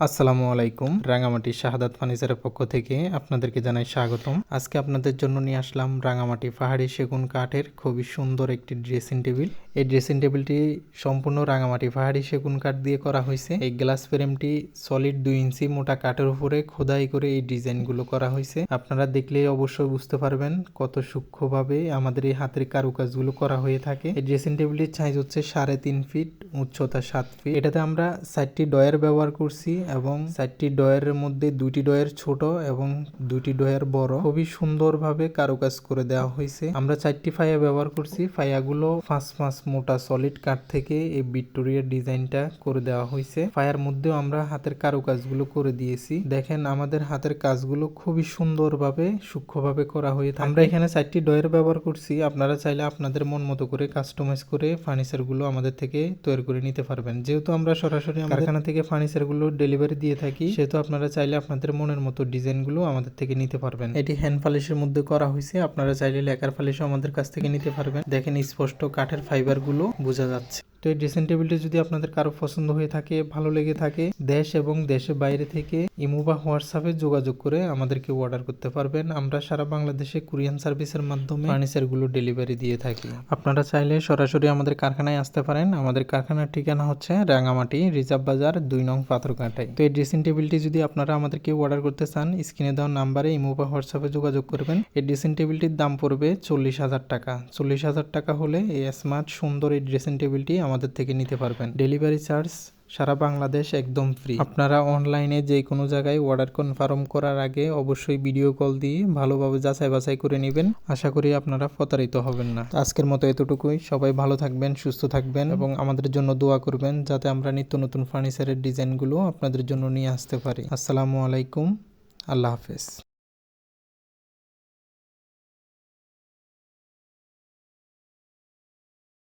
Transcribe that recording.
আসসালামু আলাইকুম। রাঙামাটি শাহাদাত ফার্নিচারের পক্ষ থেকে আপনাদেরকে জানাই স্বাগতম। আজকে আপনাদের জন্য নিয়ে আসলাম রাঙামাটি পাহাড়ি সেগুন কাঠের খুবই সুন্দর একটি ড্রেসিং টেবিল। এই ড্রেসিং টেবিলটি সম্পূর্ণ রাঙামাটি পাহাড়ি সেগুন কাঠ দিয়ে করা হয়েছে। এই গ্লাস ফ্রেমটি সলিড দুই ইঞ্চি মোটা কাঠের উপরে খোদাই করে এই ডিজাইনগুলো করা হয়েছে। আপনারা দেখলে অবশ্যই বুঝতে পারবেন কত সূক্ষ্মভাবে আমাদের এই হাতের কারুকাজগুলো করা হয়ে থাকে। এই ড্রেসিং টেবিলটির সাইজ হচ্ছে সাড়ে তিন ফিট, উচ্চতা সাত ফিট। এটাতে আমরা চারটি ডয়ার ব্যবহার করছি। এবং চারটি ডয়ারের মধ্যে দুইটি ডয়ার ছোট এবং দুইটি ডয়ার বড়। খুবই সুন্দরভাবে কারুকাজ করে দেওয়া হয়েছে। আমরা চারটি ফাইয়া ব্যবহার করছি। ফাইয়াগুলো পাঁচ ফাঁস মোটা সলিড কাঠ থেকে এই ভিক্টোরিয়ার ডিজাইনটা করে দেওয়া হয়েছে। ফায়ার মধ্যেও আমরা হাতের কারুকাজগুলো করে দিয়েছি। দেখেন, আমাদের হাতের কাজগুলো খুবই সুন্দরভাবে, সূক্ষ্মভাবে করা হয়ে থাকে। আমরা এখানে চারটি ডয়ার ব্যবহার করছি। আপনারা চাইলে আপনাদের মন মতো করে কাস্টমাইজ করে ফার্নিচারগুলো আমাদের থেকে তৈরি করে নিতে পারবেন। যেহেতু আমরা সরাসরি কারখানা থেকে ফার্নিচারগুলো ডেলিভারি দিয়ে থাকি সেহেতু আপনারা চাইলে আপনাদের মনের মতো ডিজাইনগুলো আমাদের থেকে নিতে পারবেন। এটি হ্যান্ড ফালিশের মধ্যে করা হয়েছে, আপনারা চাইলে লেকার ফালিশও আমাদের কাছ থেকে নিতে পারবেন। দেখেন স্পষ্ট কাঠের ফাইবারগুলো বোঝা যাচ্ছে। তো এই ড্রেসিং টেবিলটি যদি আপনাদের কারও পছন্দ হয়ে থাকে, ভালো লেগে থাকে, দেশ এবং দেশের বাইরে থেকে ইমো বা হোয়াটসঅ্যাপে যোগাযোগ করে আমাদেরকে অর্ডার করতে পারবেন। আমরা সারা বাংলাদেশে কুরিয়ান সার্ভিসের মাধ্যমে ফার্নিচারগুলো ডেলিভারি দিয়ে থাকি। আপনারা চাইলে সরাসরি আমাদের কারখানায় আসতে পারেন। আমাদের কারখানার ঠিকানা হচ্ছে রাঙামাটি রিজার্ভ বাজার, দুই নং পাথরঘাটায় তো এই ড্রেসিং টেবিলটি যদি আপনারা আমাদেরকে অর্ডার করতে চান, স্ক্রিনে দেওয়া নাম্বারে ইমো বা হোয়াটসঅ্যাপে যোগাযোগ করবেন। এই ড্রেসিং টেবিলটির দাম পড়বে চল্লিশ হাজার টাকা। চল্লিশ হাজার টাকা হলে এই স্মার্ট সুন্দর এই ড্রেসিং টেবিলটি আমাদের থেকে নিতে পারবেন। ডেলিভারি চার্জ সারা বাংলাদেশ একদম ফ্রি আপনারা অনলাইনে যে কোনো জায়গায় অর্ডার কনফার্ম করার আগে অবশ্যই ভিডিও কল দিয়ে ভালোভাবে যাচাই বাছাই করে নেবেন। আশা করি আপনারা প্রতারিত হবেন না। আজকের মতো এতটুকুই। সবাই ভালো থাকবেন, সুস্থ থাকবেন এবং আমাদের জন্য দোয়া করবেন যাতে আমরা নিত্য নতুন ফার্নিচারের ডিজাইনগুলো আপনাদের জন্য নিয়ে আসতে পারি। আসসালামু আলাইকুম। আল্লাহ হাফেজ।